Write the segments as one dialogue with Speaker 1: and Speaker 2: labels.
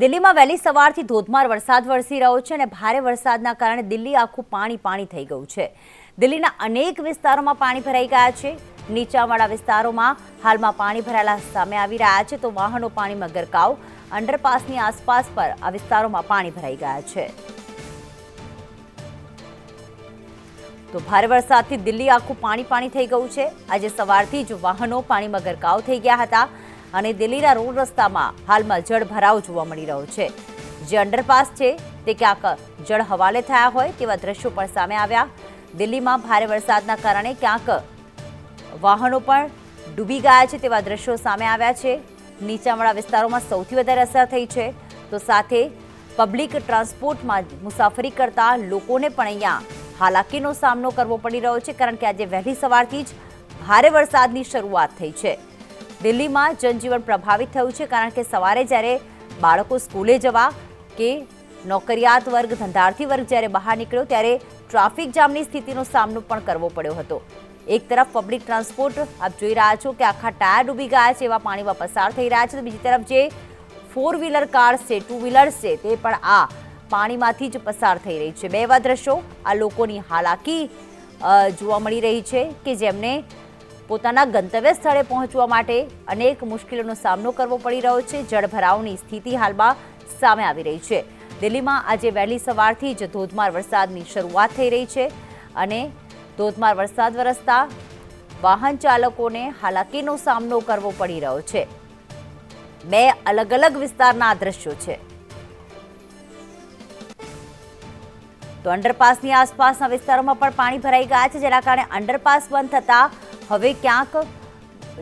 Speaker 1: દિલ્હીમાં વહેલી સવારથી ધોધમાર વરસાદ વરસી રહ્યો છે અને ભારે વરસાદના કારણે દિલ્હી આખું પાણી પાણી થઈ ગયું છે. દિલ્હીના અનેક વિસ્તારોમાં પાણી ભરાઈ ગયા છે. નીચાણવાળા વિસ્તારોમાં હાલમાં પાણી ભરાયેલા સામે આવી રહ્યા છે તો વાહનો પાણીમાં ગરકાવ, અંડરપાસની આસપાસ પર આ વિસ્તારોમાં પાણી ભરાઈ ગયા છે. તો ભારે વરસાદથી દિલ્હી આખું પાણી પાણી થઈ ગયું છે. આજે સવારથી જ વાહનો પાણીમાં ગરકાવ થઈ ગયા હતા. અને દિલ્હીના રોડ રસ્તામાં હાલમાં જળ ભરાવ જોવા મળી રહ્યો છે. જે અંડરપાસ છે તે ક્યાંક જળ હવાલે થયા હોય તેવા દ્રશ્યો પણ સામે આવ્યા. દિલ્હીમાં ભારે વરસાદના કારણે ક્યાંક વાહનો પણ ડૂબી ગયા છે તેવા દ્રશ્યો સામે આવ્યા છે. નીચાણવાળા વિસ્તારોમાં સૌથી વધારે અસર થઈ છે. તો સાથે પબ્લિક ટ્રાન્સપોર્ટમાં મુસાફરી કરતા લોકોને પણ અહીંયા હાલાકીનો સામનો કરવો પડી રહ્યો છે, કારણ કે આજે વહેલી સવારથી જ ભારે વરસાદની શરૂઆત થઈ છે. દિલ્હીમાં જનજીવન પ્રભાવિત થયું છે કારણ કે સવારે જ્યારે બાળકો સ્કૂલે જવા કે નોકરિયાત વર્ગ, ધંધાર્થી વર્ગ જ્યારે બહાર નીકળ્યો ત્યારે ટ્રાફિક જામની સ્થિતિનો સામનો પણ કરવો પડ્યો હતો. એક તરફ પબ્લિક ટ્રાન્સપોર્ટ આપ જોઈ રહ્યા છો કે આખા ટાયર ડૂબી ગયા છે એવા પાણીમાં પસાર થઈ રહ્યા છે. તો બીજી તરફ જે ફોર વ્હીલર કાર્સ છે ટુ વ્હીલર્સ છે, તે પણ આ પાણીમાંથી જ પસાર થઈ રહી છે. બે એવા દ્રશ્યો આ લોકોની હાલાકી જોવા મળી રહી છે કે જેમને પોતાના ગંતવ્ય સ્થળે પહોંચવા માટે અનેક મુશ્કેલીઓનો સામનો કરવો પડી રહ્યો છે. જળભરાવની સ્થિતિ હાલમાં સામે આવી રહી છે. દિલ્હીમાં આજે વહેલી સવારથી જ ધોધમાર વરસાદની શરૂઆત થઈ રહી છે અને ધોધમાર વરસાદ વરસતા વાહન ચાલકોને હાલાકીનો સામનો કરવો પડી રહ્યો છે. બે અલગ અલગ વિસ્તારના દ્રશ્યો છે. તો અંડરપાસની આસપાસના વિસ્તારોમાં પણ પાણી ભરાઈ ગયા છે, જેના કારણે અંડરપાસ બંધ થતાં હવે ક્યાંક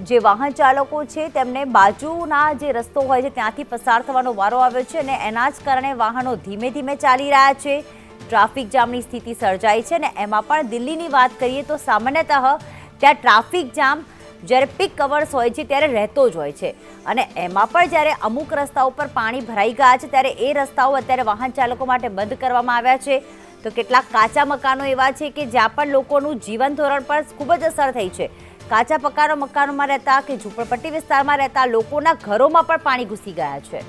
Speaker 1: જે વાહન ચાલકો છે, તેમને બાજુના જે રસ્તો હોય છે, ત્યાંથી પસાર થવાનો વારો આવ્યો છે અને એના જ કારણે વાહનો ધીમે ધીમે ચાલી રહ્યા છે. ટ્રાફિક જામની સ્થિતિ સર્જાઈ છે અને એમાં પણ દિલ્હીની વાત કરીએ તો સામાન્યતઃ ત્યાં ટ્રાફિક જામ જ્યારે પીક કવર્સ હોય છે ત્યારે રહેતો જ હોય છે. અને એમાં પણ જ્યારે અમુક રસ્તાઓ પર પાણી ભરાઈ ગયા છે, ત્યારે એ રસ્તાઓ અત્યારે વાહન ચાલકો માટે બંધ કરવામાં આવ્યા છે. તો કેટલાક કાચા મકાનો એવા છે કે જ્યાં પણ લોકોનું જીવન ધોરણ પર ખૂબ જ અસર થઈ છે. કાચા પકારો મકાનોમાં રહેતા કે ઝૂંપડપટ્ટી વિસ્તારમાં રહેતા લોકોના ઘરોમાં પણ પાણી ઘૂસી ગયા છે.